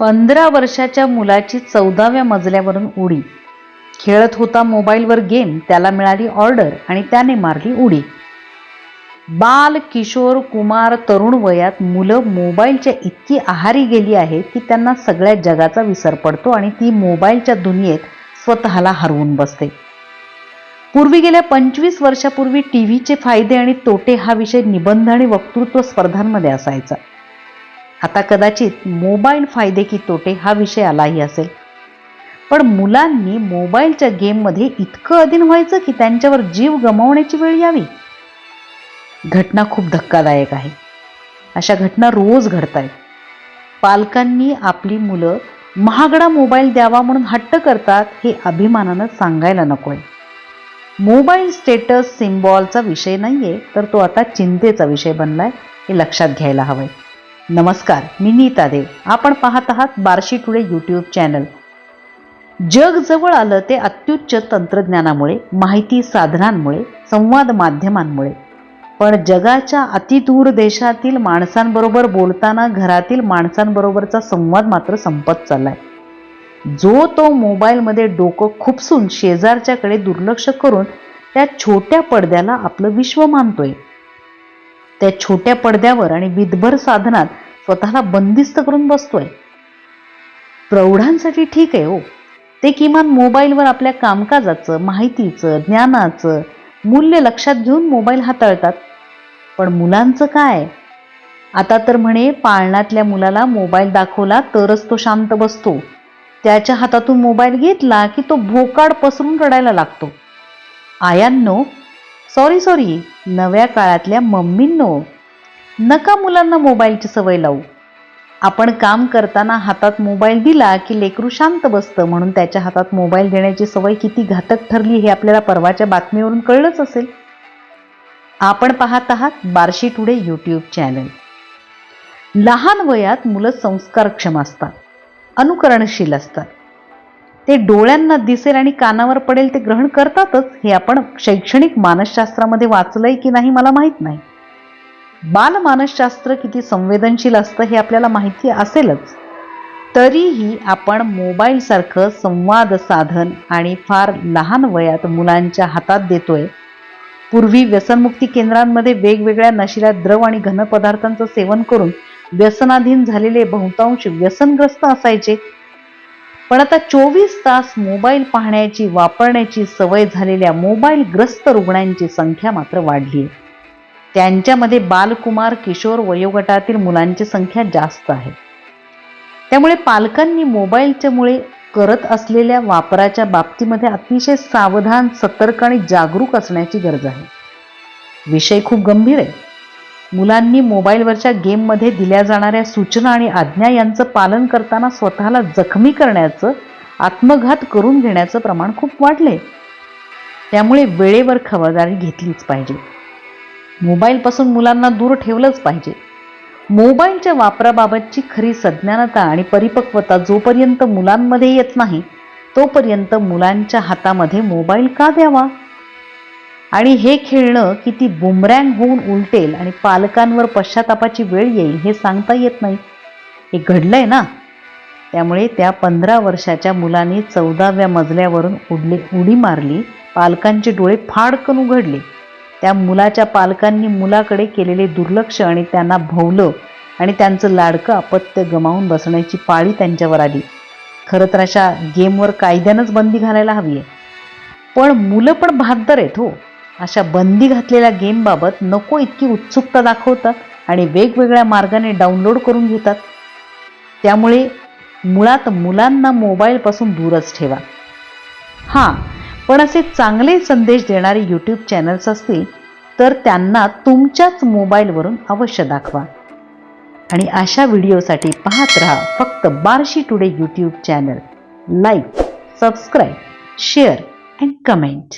पंधरा वर्षाच्या मुलाची चौदाव्या मजल्यावरून उडी. खेळत होता मोबाईलवर गेम त्याला मिळाली ऑर्डर आणि त्याने मारली उडी. बाल किशोर कुमार तरुण वयात मुलं मोबाईलच्या इतकी आहारी गेली आहेत की त्यांना सगळ्या जगाचा विसर पडतो आणि ती मोबाईलच्या दुनियेत स्वतःला हरवून बसते. पूर्वी गेल्या पंचवीस वर्षापूर्वी टी व्हीचे फायदे आणि तोटे हा विषय निबंध आणि वक्तृत्व स्पर्धांमध्ये असायचा. आता कदाचित मोबाईल फायदे की तोटे हा विषय आलाही असेल. पण मुलांनी मोबाईलच्या गेममध्ये इतकं अधीन व्हायचं की त्यांच्यावर जीव गमावण्याची वेळ यावी? घटना खूप धक्कादायक आहे. अशा घटना रोज घडत आहेत पालकांनी आपली मुलं महागडा मोबाईल द्यावा म्हणून हट्ट करतात हे अभिमानानं सांगायला नकोय. मोबाईल स्टेटस सिम्बॉलचा विषय नाही आहे तर तो आता चिंतेचा विषय बनलाय हे लक्षात घ्यायला हवं आहे नमस्कार मी नीता देव. आपण पाहत आहात बार्शी टुडे यूट्यूब चॅनल जग जवळ आलं ते अत्युच्च तंत्रज्ञानामुळे माहिती साधनांमुळे संवाद माध्यमांमुळे. पण जगाच्या अतिदूर देशातील माणसांबरोबर बोलताना घरातील माणसांबरोबरचा संवाद मात्र संपत चाललाय. जो तो मोबाईलमध्ये डोकं खुपसून शेजारच्याकडे दुर्लक्ष करून त्या छोट्या पडद्याला आपलं विश्व मानतोय. त्या छोट्या पडद्यावर आणि विधभर साधनात स्वतःला बंदिस्त करून बसतोय. प्रौढांसाठी ठीक आहे हो. ते किमान मोबाईलवर आपल्या कामकाजाचं माहितीचं ज्ञानाचं मूल्य लक्षात घेऊन मोबाईल हाताळतात. पण मुलांचं काय? आता तर म्हणे पाळणातल्या मुलाला मोबाईल दाखवला तरच तो शांत बसतो. त्याच्या हातातून मोबाईल घेतला की तो भोकाड पसरून रडायला लागतो. आयांनो सॉरी सॉरी नव्या काळातल्या मम्मींनो नका मुलांना मोबाईलची सवय लावू. आपण काम करताना हातात मोबाईल दिला की लेकरू शांत बसतं म्हणून त्याच्या हातात मोबाईल देण्याची सवय किती घातक ठरली हे आपल्याला परवाच्या बातमीवरून कळलंच असेल. आपण पाहत आहात बार्शी टुडे यूट्यूब चॅनल. लहान वयात मुलं संस्कारक्षम असतात अनुकरणशील असतात. ते डोळ्यांना दिसेल आणि कानावर पडेल ते ग्रहण करतातच हे आपण शैक्षणिक मानसशास्त्रामध्ये वाचलंय की नाही मला माहीत नाही. बालमानसशास्त्र किती संवेदनशील असतं हे आपल्याला माहिती असेलच. तरीही आपण मोबाईलसारखं संवाद साधन आणि फार लहान वयात मुलांच्या हातात देतोय. पूर्वी व्यसनमुक्ती केंद्रांमध्ये वेगवेगळ्या नशिल्या द्रव आणि घन पदार्थांचं सेवन करून व्यसनाधीन झालेले बहुतांश व्यसनग्रस्त असायचे. पण आता चोवीस तास मोबाईल पाहण्याची वापरण्याची सवय झालेल्या मोबाईलग्रस्त रुग्णांची संख्या मात्र वाढली आहे त्यांच्यामध्ये बालकुमार किशोर वयोगटातील मुलांची संख्या जास्त आहे. त्यामुळे पालकांनी मोबाईलच्यामुळे करत असलेल्या वापराच्या बाबतीमध्ये अतिशय सावधान सतर्क आणि जागरूक असण्याची गरज आहे. विषय खूप गंभीर आहे. मुलांनी मोबाईलवरच्या गेममध्ये दिल्या जाणाऱ्या सूचना आणि आज्ञा यांचं पालन करताना स्वतःला जखमी करण्याचं आत्मघात करून घेण्याचं प्रमाण खूप वाढले त्यामुळे वेळेवर खबरदारी घेतलीच पाहिजे. मोबाईलपासून मुलांना दूर ठेवलंच पाहिजे. मोबाईलच्या वापराबाबतची खरी सज्ञानता आणि परिपक्वता जोपर्यंत मुलांमध्ये येत नाही तोपर्यंत मुलांच्या हातामध्ये मोबाईल का द्यावा? आणि हे खेळणं किती बुमरँग होऊन उलटेल आणि पालकांवर पश्चातापाची वेळ येईल हे सांगता येत नाही. हे घडलंय ना? त्यामुळे त्या पंधरा वर्षाच्या मुलाने चौदाव्या मजल्यावरून उडले उडी मारली पालकांचे डोळे फाडकन उघडले. त्या मुलाच्या पालकांनी मुलाकडे केलेले दुर्लक्ष आणि त्यांना भोवलं आणि त्यांचं लाडकं अपत्य गमावून बसण्याची पाळी त्यांच्यावर आली. खरं तर अशा गेमवर कायद्यानंच बंदी घालायला हवी आहे. पण मुलं पण भागदार आहेत हो. अशा बंदी घातलेल्या गेमबाबत नको इतकी उत्सुकता दाखवतात आणि वेगवेगळ्या मार्गाने डाउनलोड करून घेतात. त्यामुळे मुळात मुलांना मोबाईलपासून दूरच ठेवा. हां पण असे चांगले संदेश देणारे यूट्यूब चॅनल्स असतील तर त्यांना तुमच्याच मोबाईलवरून अवश्य दाखवा. आणि अशा व्हिडिओसाठी पाहत रहा फक्त Barshi today YouTube channel like subscribe share and comment